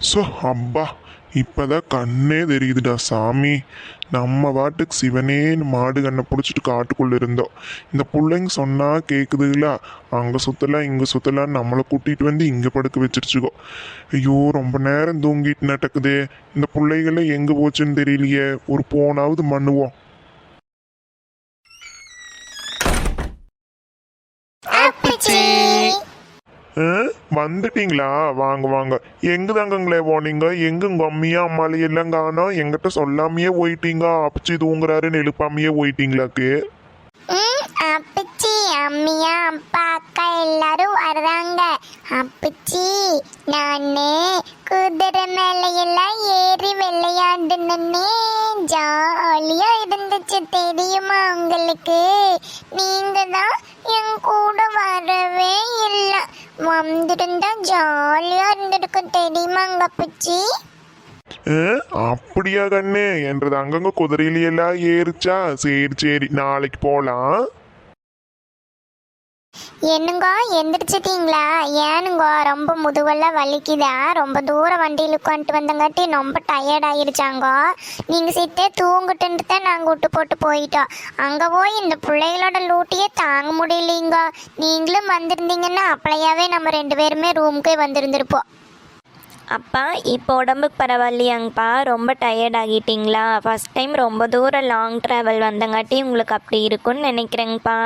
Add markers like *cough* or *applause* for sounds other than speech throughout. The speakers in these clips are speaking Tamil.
ஸோ அப்பா இப்போதான் கண்ணே தெரியுதுடா சாமி. நம்ம வாட்டுக்கு சிவனே மாடு கண்ணை பிடிச்சிட்டு காட்டுக்குள்ளே இருந்தோம் இந்த பிள்ளைங்க சொன்னால் கேட்குதுங்களா அங்கே சுற்றலாம் இங்கே சுற்றலாம் நம்மளை கூட்டிகிட்டு வந்து இங்கே படுக்க வச்சிருச்சுக்கோ. ஐயோ ரொம்ப நேரம் தூங்கிட்டு நடக்குதே இந்த பிள்ளைகள்லாம் எங்கே போச்சுன்னு தெரியலையே. ஒரு போனாவது மண்ணுவோம். வந்துட்டீங்களா? வாங்க வாங்க. எங்க தாங்கங்களே போனீங்க? எங்க உங்க அம்மியா அம்மாலி எல்லாம் காணோம். எங்கிட்ட சொல்லாமையே போயிட்டீங்க. அப்பச்சி தூங்குறாருன்னு எழுப்பாமையே போயிட்டீங்களாக்கு? ம் அப்பச்சி அம்மியா அப்பா அக்கா எல்லாரும் வர்றாங்க. அப்பச்சி நானு குதிரை மேலையெல்லாம் ஏறி ஏறி விளையாடுனே ஜாலியா இருந்துச்சு தெரியுமா உங்களுக்கு? நீங்க தான் என் கூட வரவே இல்லை. வந்திருந்தா ஜாலியா இருந்திருக்கும் தெரியுமாங்க அப்பச்சி ஆ, அப்படியா கண்ணு? என்றது அங்கங்க குதிரையில எல்லாம் ஏறிச்சா? சரி சரி நாளைக்கு போலாம். என்னங்க எந்திரிச்சிட்டீங்களா? ஏனுங்க ரொம்ப முதுவெல்லாம் வலிக்குதா? ரொம்ப தூரம் வண்டியில் உட்காந்துட்டு வந்தங்காட்டி ரொம்ப டயர்ட் ஆயிருச்சாங்க. நீங்கள் சீட்டே தூங்கிட்டுன்ட்டு தான் நாங்கள் விட்டு போட்டு போயிட்டோம். அங்கே போய் இந்த பிள்ளைகளோட லூட்டியே தாங்க முடியலைங்க. நீங்களும் வந்திருந்தீங்கன்னா அப்பளையாவே நம்ம ரெண்டு பேருமே ரூமுக்கே வந்திருந்திருப்போம். அப்பா இப்போ உடம்புக்கு பரவாயில்லையாங்கப்பா. ரொம்ப டயர்ட் ஆகிட்டிங்களா? ஃபஸ்ட் டைம் ரொம்ப தூரம் லாங் ட்ராவல் வந்தங்காட்டி உங்களுக்கு அப்படி இருக்கும்னு நினைக்கிறேங்கப்பா.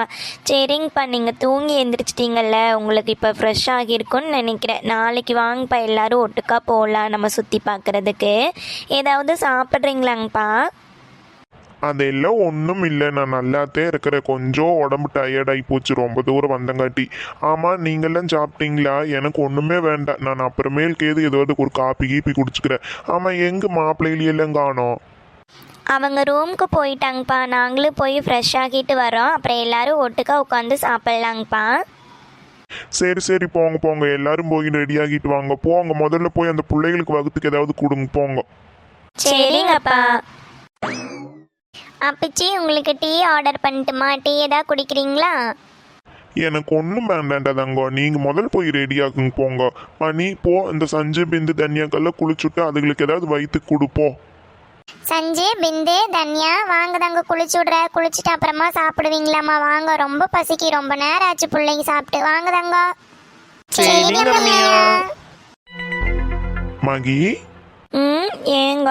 சரிங்கப்பா நீங்கள் தூங்கி எந்திரிச்சிட்டிங்கல்ல உங்களுக்கு இப்போ ஃப்ரெஷ் ஆகியிருக்கும்னு நினைக்கிறேன். நாளைக்கு வாங்கப்பா எல்லாரும் ஒட்டுக்கா போகலாம் நம்ம சுற்றி பார்க்குறதுக்கு. ஏதாவது சாப்பிட்றீங்களாங்கப்பா? அதெல்லாம் ஒன்றும் இல்லை. நான் நல்லாத்தே இருக்கிறேன். கொஞ்சம் உடம்பு டயர்டாகி போச்சு. ரொம்ப தூரம் வந்தங்காட்டி ஆமாம் நீங்கள்லாம் சாப்பிட்டீங்களா? எனக்கு ஒன்றுமே வேண்டாம். நான் அப்புறமேலுக்கு ஏது ஏதாவது ஒரு காப்பி கீப்பி குடிச்சுக்கிறேன். ஆமாம் எங்கே மாப்பிள்ளையிலையெல்லாம் காணோம்? அவங்க ரூமுக்கு போயிட்டாங்கப்பா. நாங்களும் போய் ஃப்ரெஷ் ஆகிட்டு வரோம். அப்புறம் எல்லாரும் ஒட்டுக்கா உட்காந்து சாப்பிட்லாங்கப்பா. சரி சரி. போங்க போங்க. எல்லாரும் போய் ரெடி ஆகிட்டு வாங்க. போங்க. முதல்ல போய் அந்த பிள்ளைகளுக்கு வகுத்துக்கு ஏதாவது கொடுங்க. போங்க. சரிங்கப்பா. அப்பச்சி உங்களுக்கு டீ ஆர்டர் பண்ணட்டுமா? டீ ஏதாவது குடிக்கிறீங்களா? எனக்கு ஒன்றும் வேண்டாண்டா தங்கோ. நீங்கள் முதல்ல போய் ரெடி ஆகுங்க போங்க. மணி போ. இந்த சஞ்சய் பிந்து தனியாக்கெல்லாம் குளிச்சுட்டு அதுங்களுக்கு ஏதாவது வயிற்றுக்கு கொடுப்போம் சஞ்சு பிந்து தன்யா வாங்க தாங்க குளிச்சு விடுற குளிச்சுட்டு அப்புறமா சாப்பிடுவீங்களாம்மா. வாங்க ரொம்ப பசிக்கு. ரொம்ப நேரம் ஆச்சு பிள்ளைங்க சாப்பிட்டு. வாங்க தாங்க. மகி? ம் ஏங்க.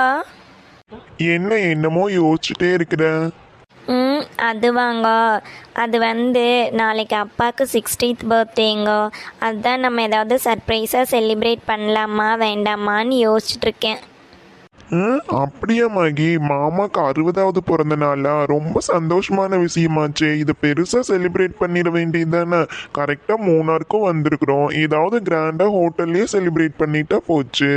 என்ன என்னமோ யோசிச்சுட்டே இருக்கிற? ம் அது வாங்க. அது வந்து நாளைக்கு அப்பாவுக்கு சிக்ஸ்டீத் பர்த்டேங்க அதுதான் நம்ம ஏதாவது சர்ப்ரைஸாக செலிப்ரேட் பண்ணலாமா வேண்டாமான்னு யோசிச்சுட்டு இருக்கேன் ம், அப்படியா மகி? மாமாக்கு அறுபதாவது பிறந்த நாளா? ரொம்ப சந்தோஷமான விஷயமாச்சே. இதை பெருசாக செலிப்ரேட் பண்ணிட வேண்டியதுதானே? கரெக்டாக மூணாருக்கும் வந்திருக்கிறோம். ஏதாவது கிராண்டாக ஹோட்டல்லையே செலிப்ரேட் பண்ணிட்டா போச்சு.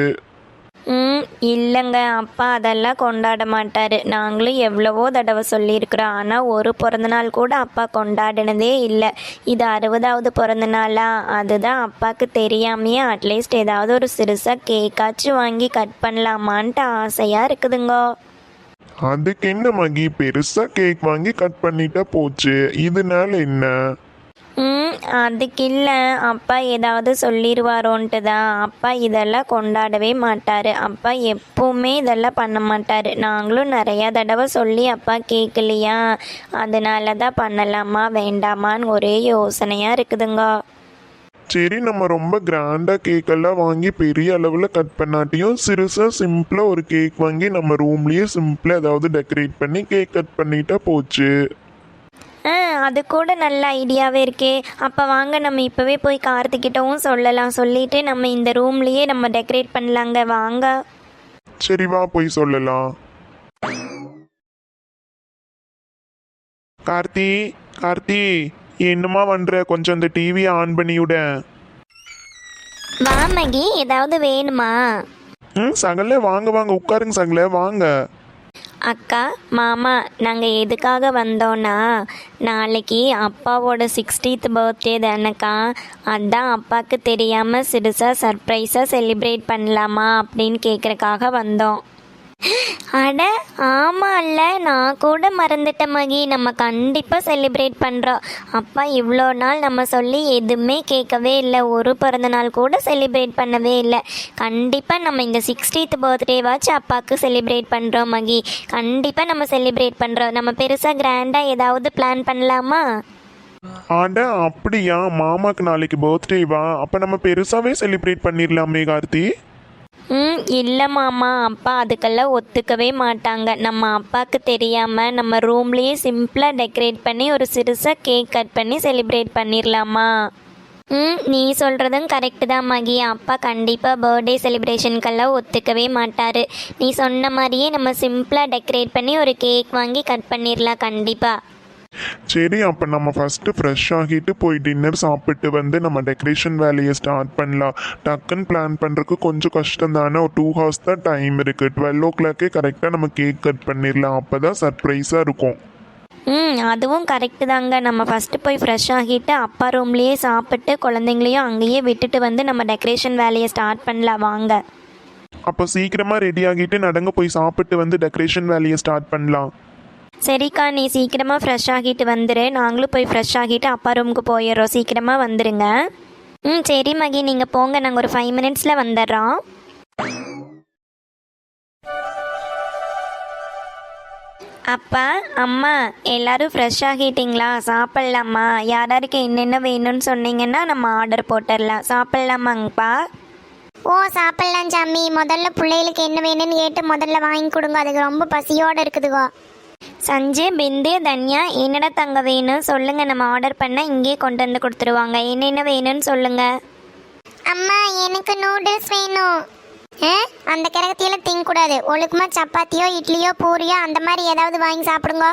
ம் இல்லைங்க. அப்பா அதெல்லாம் கொண்டாட மாட்டார். நாங்களும் எவ்வளவோ தடவை சொல்லியிருக்கிறோம். ஆனால் ஒரு பிறந்தநாள் கூட அப்பா கொண்டாடினதே இல்லை. இது அறுபதாவது பிறந்தநாளா? அதுதான் அப்பாவுக்கு தெரியாமையே அட்லீஸ்ட் ஏதாவது ஒரு சிறுசாக கேக்காச்சும் வாங்கி கட் பண்ணலாமான்ட்டு ஆசையாக இருக்குதுங்க. அதுக்கு என்ன மகி? பெருசாக கேக் வாங்கி கட் பண்ணிட்டா போச்சு. இதனால என்ன? அதுக்கு இல்லை அப்பா ஏதாவது சொல்லிடுவாரோன்ட்டு தான் அப்பா இதெல்லாம் கொண்டாடவே மாட்டார். அப்பா எப்பவுமே இதெல்லாம் பண்ண மாட்டார். நாங்களும் நிறையா தடவை சொல்லி அப்பா கேட்கலையா அதனால தான் பண்ணலாமா வேண்டாமான்னு ஒரே யோசனையாக இருக்குதுங்க. சரி நம்ம ரொம்ப கிராண்டாக கேக்கெல்லாம் வாங்கி பெரிய அளவில் கட் பண்ணாட்டியும் சிறுசாக சிம்பிளாக ஒரு கேக் வாங்கி நம்ம ரூம்லேயே சிம்பிளாக ஏதாவது டெக்கரேட் பண்ணி கேக் கட் பண்ணிட்டா போச்சு. ஆ அது கூட நல்ல ஐடியாவே இருக்கே. அப்போ வாங்க நம்ம இப்போவே போய் கார்த்திக்கிட்டவும் சொல்லலாம். சொல்லிட்டு நம்ம இந்த ரூம்லேயே நம்ம டெக்கரேட் பண்ணலாங்க. வாங்க. சரி வா போய் சொல்லலாம். கார்த்தி கார்த்தி என்னமா பண்ற? கொஞ்சம் அந்த டிவியை ஆன் பண்ணி விட. வா மகி. ஏதாவது வேணுமா? ம் சகல வாங்க வாங்க. உட்காருங்க சகல வாங்க. அக்கா மாமா நாங்கள் எதுக்காக வந்தோன்னா நாளைக்கு அப்பாவோட சிக்ஸ்டீத் பர்த்டே தானக்கா. அதான் அப்பாவுக்கு தெரியாமல் சிறுசாக சர்ப்ரைஸாக செலிப்ரேட் பண்ணலாமா அப்படின்னு கேட்குறக்காக வந்தோம். அட ஆமாம்ல நான் கூட மறந்துட்டேன் மகி. நம்ம கண்டிப்பாக செலிப்ரேட் பண்ணுறோம் அப்பா இவ்வளோ நாள் நம்ம சொல்லி எதுவுமே கேட்கவே இல்லை. ஒரு பிறந்த நாள் கூட செலிப்ரேட் பண்ணவே இல்லை. கண்டிப்பாக நம்ம இந்த சிக்ஸ்டீத் பர்த்டேவாச்சும் அப்பாவுக்கு செலிப்ரேட் பண்ணுறோம் மகி. கண்டிப்பாக நம்ம செலிப்ரேட் பண்ணுறோம் நம்ம பெருசாக கிராண்டாக ஏதாவது பிளான் பண்ணலாமா? அட அப்படியா? மாமாக்கு நாளைக்கு பர்த்டேவா அப்போ நம்ம பெருசாகவே செலிப்ரேட் பண்ணிடலாமே கார்த்தி. ம் இல்லை மாமா. அப்பா அதுக்கெல்லாம் ஒத்துக்கவே மாட்டாங்க. நம்ம அப்பாவுக்கு தெரியாமல் நம்ம ரூம்லேயே சிம்பிளாக டெக்கரேட் பண்ணி ஒரு சிறுசாக கேக் கட் பண்ணி செலிப்ரேட் பண்ணிடலாமா ம் நீ சொல்கிறதும் கரெக்டு தான் மகி. அப்பா கண்டிப்பாக பர்த்டே செலிப்ரேஷனுக்கெல்லாம் ஒத்துக்கவே மாட்டார். நீ சொன்ன மாதிரியே நம்ம சிம்பிளாக டெக்கரேட் பண்ணி ஒரு கேக் வாங்கி கட் பண்ணிடலாம் கண்டிப்பாக சரி அப்போ நம்ம ஃபஸ்ட்டு ஃப்ரெஷ் ஆகிட்டு போய் டின்னர் சாப்பிட்டு வந்து நம்ம டெக்கரேஷன் வேலையை ஸ்டார்ட் பண்ணலாம். டக்குன்னு பிளான் பண்ணுறதுக்கு கொஞ்சம் கஷ்டம் தானே ஒரு டூ ஹவர்ஸ் தான் டைம் இருக்குது டுவெல் ஓ கிளாக்கே கரெக்டாக நம்ம கேக் கட் பண்ணிடலாம். அப்போ தான் சர்ப்ரைஸாக இருக்கும். ம் அதுவும் கரெக்டு தாங்க. நம்ம ஃபஸ்ட்டு போய் ஃப்ரெஷ் ஆகிட்டு அப்பா ரூம்லேயே சாப்பிட்டு குழந்தைங்களையும் அங்கேயே விட்டுட்டு வந்து நம்ம டெக்கரேஷன் வேலையை ஸ்டார்ட் பண்ணலாம். வாங்க. அப்போ சீக்கிரமாக ரெடி ஆகிட்டு நடங்க போய் சாப்பிட்டு வந்து டெக்கரேஷன் வேலையை ஸ்டார்ட் பண்ணலாம். சரிக்கா நீ சீக்கிரமாக ஃப்ரெஷ் ஆகிட்டு வந்துடு நாங்களும் போய் ஃப்ரெஷ் ஆகிட்டு அப்பா ரூமுக்கு போயிடுறோம். சீக்கிரமாக வந்துடுங்க ம் சரி மகி நீங்கள் போங்க. நாங்கள் ஒரு ஃபைவ் மினிட்ஸில் வந்துடுறோம். அப்பா அம்மா எல்லாரும் ஃப்ரெஷ் ஆகிட்டீங்களா? சாப்பிட்லாமா? யாராருக்கு என்னென்ன வேணும்னு சொன்னீங்கன்னா நம்ம ஆர்டர் போட்டுடலாம். சாப்பிட்லாமாங்கப்பா? ஓ சாப்பிட்லாம் சாமி. முதல்ல பிள்ளைகளுக்கு என்ன வேணும்னு கேட்டு முதல்ல வாங்கி கொடுங்க. அதுக்கு ரொம்ப பசியோடு இருக்குதுகோ. சஞ்சு பிந்து தன்யா என்னடா தங்க வேணும்? சொல்லுங்க நம்ம ஆர்டர் பண்ண இங்கேயே கொண்டு வந்து கொடுத்துருவாங்க. என்னென்ன வேணும்னு சொல்லுங்க. அம்மா எனக்கு நூடுல்ஸ் வேணும். அந்த கிரகத்தியில திங்கக்கூடாது. ஒழுக்கமாக சப்பாத்தியோ இட்லியோ பூரியோ அந்த மாதிரி ஏதாவது வாங்கி சாப்பிடுங்க.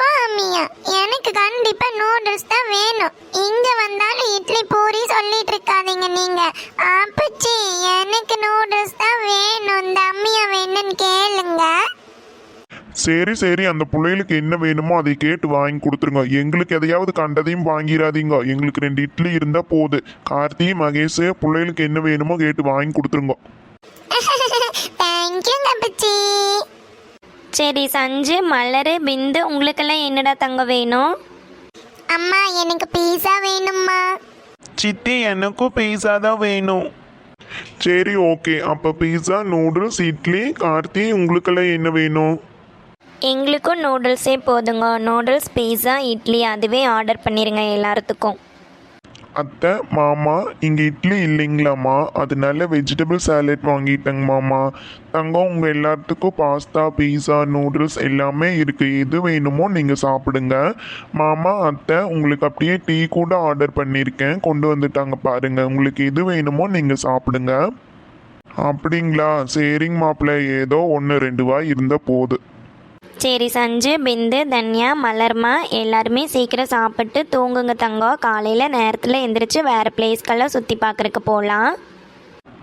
பாமியா எனக்கு கண்டிப்பா நூடுல்ஸ் தான் வேணும். இங்க வந்தாலும் இட்லி பூரி சொல்லிட்டு இருக்காதீங்க நீங்க. அப்பச்சி எனக்கு நூடுல்ஸ் தான் வேணும். இந்த அம்மியா வேணும்னு கேளுங்க. சரி சரி அந்த பிள்ளைகளுக்கு என்ன வேணுமோ அதை கேட்டு வாங்கி கொடுத்துருங்க. எங்களுக்கு எதையாவது கண்டதையும் வாங்கிடாதீங்க எங்களுக்கு ரெண்டு இட்லி இருந்தால் போது. கார்த்தி மகேஷ் பிள்ளைகளுக்கு என்ன வேணுமோ கேட்டு வாங்கி கொடுத்துருங்க. *laughs* சரி சஞ்சு மலர் பிந்து உங்களுக்கெல்லாம் என்னடா தங்க வேணும்? அம்மா எனக்கு பீஸா வேணும்மா. சித்தி எனக்கும் பீஸா தான் வேணும். சரி ஓகே அப்போ பீஸா நூடுல்ஸ் இட்லி கார்த்தி உங்களுக்கெல்லாம் என்ன வேணும்? எங்களுக்கும் நூடுல்ஸே போதுங்க. நூடுல்ஸ் பீஸா இட்லி அதுவே ஆர்டர் பண்ணிடுங்க எல்லாத்துக்கும் அத்தை மாமா இங்கே இட்லி இல்லைங்களாம்மா. அதனால வெஜிடபிள் சாலட் வாங்கிட்டேங்க மாமா. தங்கம் உங்கள் எல்லாத்துக்கும் பாஸ்தா பீஸா நூடுல்ஸ் எல்லாமே இருக்குது எது வேணுமோ நீங்கள் சாப்பிடுங்க. மாமா அத்தை உங்களுக்கு அப்படியே டீ கூட ஆர்டர் பண்ணியிருக்கேன் கொண்டு வந்துட்டாங்க பாருங்கள் உங்களுக்கு எது வேணுமோ நீங்கள் சாப்பிடுங்க. அப்படிங்களா? சரிங்க மாப்பிள்ளை. ஏதோ ஒன்று ரெண்டு வாய் இருந்தால் போதும் சரி சஞ்சு பிந்து தன்யா மலர்மா எல்லாருமே சீக்கிரம் சாப்பிட்டு தூங்குங்க தங்கம் காலையில் நேரத்தில் எந்திரிச்சு வேறு பிளேஸ்க்கெல்லாம் சுற்றி பார்க்குறக்கு போகலாம்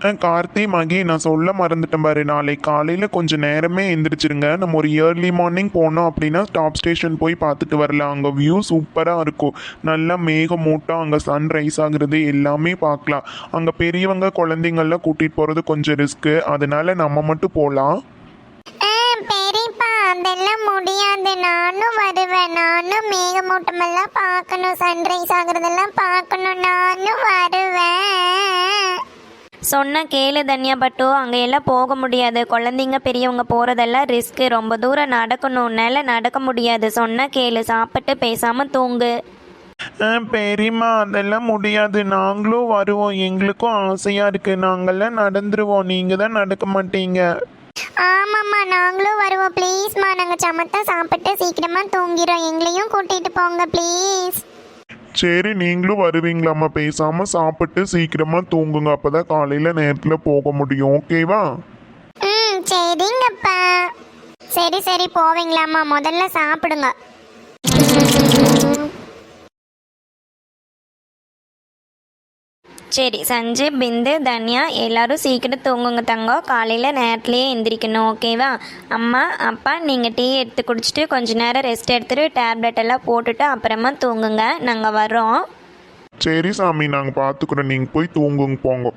ஆ, கார்த்தி மகி நான் சொல்ல மறந்துட்டேன் பாரு. நாளைக்கு காலையில் கொஞ்சம் நேரமே எந்திரிச்சிருங்க. நம்ம ஒரு இயர்லி மார்னிங் போனோம் அப்படின்னா டாப் ஸ்டேஷன் போய் பார்த்துட்டு வரலாம். அங்கே வியூ சூப்பராக இருக்கும். நல்லா மேகமூட்டம் அங்கே சன் ரைஸ் ஆகுறது எல்லாமே பார்க்கலாம். அங்கே பெரியவங்க குழந்தைங்கள்லாம் கூட்டிகிட்டு போகிறது கொஞ்சம் ரிஸ்க்கு அதனால நம்ம மட்டும் போகலாம் அதெல்லாம் முடியாது. நானும் வருவேன். நானும் மேகமூட்டமெல்லாம் பார்க்கணும். சன்ரைஸ் ஆகுறதெல்லாம் பார்க்கணும். நானும் வருவேன். சொன்ன கேளு தன்யா பட்டு அங்கே எல்லாம் போக முடியாது. குழந்தைங்க பெரியவங்க போகிறதெல்லாம் ரிஸ்க்கு ரொம்ப தூரம் நடக்கணும். உன்னால நடக்க முடியாது. சொன்ன கேளு. சாப்பிட்டு பேசாமல் தூங்கு. பெரியம்மா அதெல்லாம் முடியாது. நாங்களும் வருவோம். எங்களுக்கும் ஆசையாக இருக்குது நாங்கள்லாம் நடந்துருவோம். நீங்கள் தான் நடக்க மாட்டீங்க. ஆமாம்மா நாங்களும் வருவோம். ப்ளீஸ்மா நாங்கள் சமத்தா சாப்பிட்டு சீக்கிரமா தூங்கிடும் எங்களையும் கூட்டிட்டு போங்க ப்ளீஸ் சரி நீங்களும் வருவீங்களாம்மா. பேசாம சாப்பிட்டு சீக்கிரமா தூங்குங்க. அப்பதான் காலையில நேரத்துல போக முடியும். ஓகேவா ம் சரிங்கப்பா. சரி சரி போவீங்களாம்மா. முதல்ல சாப்பிடுங்க. சரி சஞ்சு பிந்து தன்யா எல்லாரும் சீக்கிரம் தூங்குங்க தங்கம் காலையில் நேரத்துலேயே எந்திரிக்கணும் ஓகேவா அம்மா அப்பா நீங்கள் டீ எடுத்து குடிச்சிட்டு கொஞ்ச நேரம் ரெஸ்ட் எடுத்துட்டு டேப்லெட் எல்லாம் போட்டுட்டு அப்புறமா தூங்குங்க நாங்கள் வரோம் சரி சாமி நாங்கள் பார்த்துக்குறோம் நீங்கள் போய் தூங்குங்க போங்க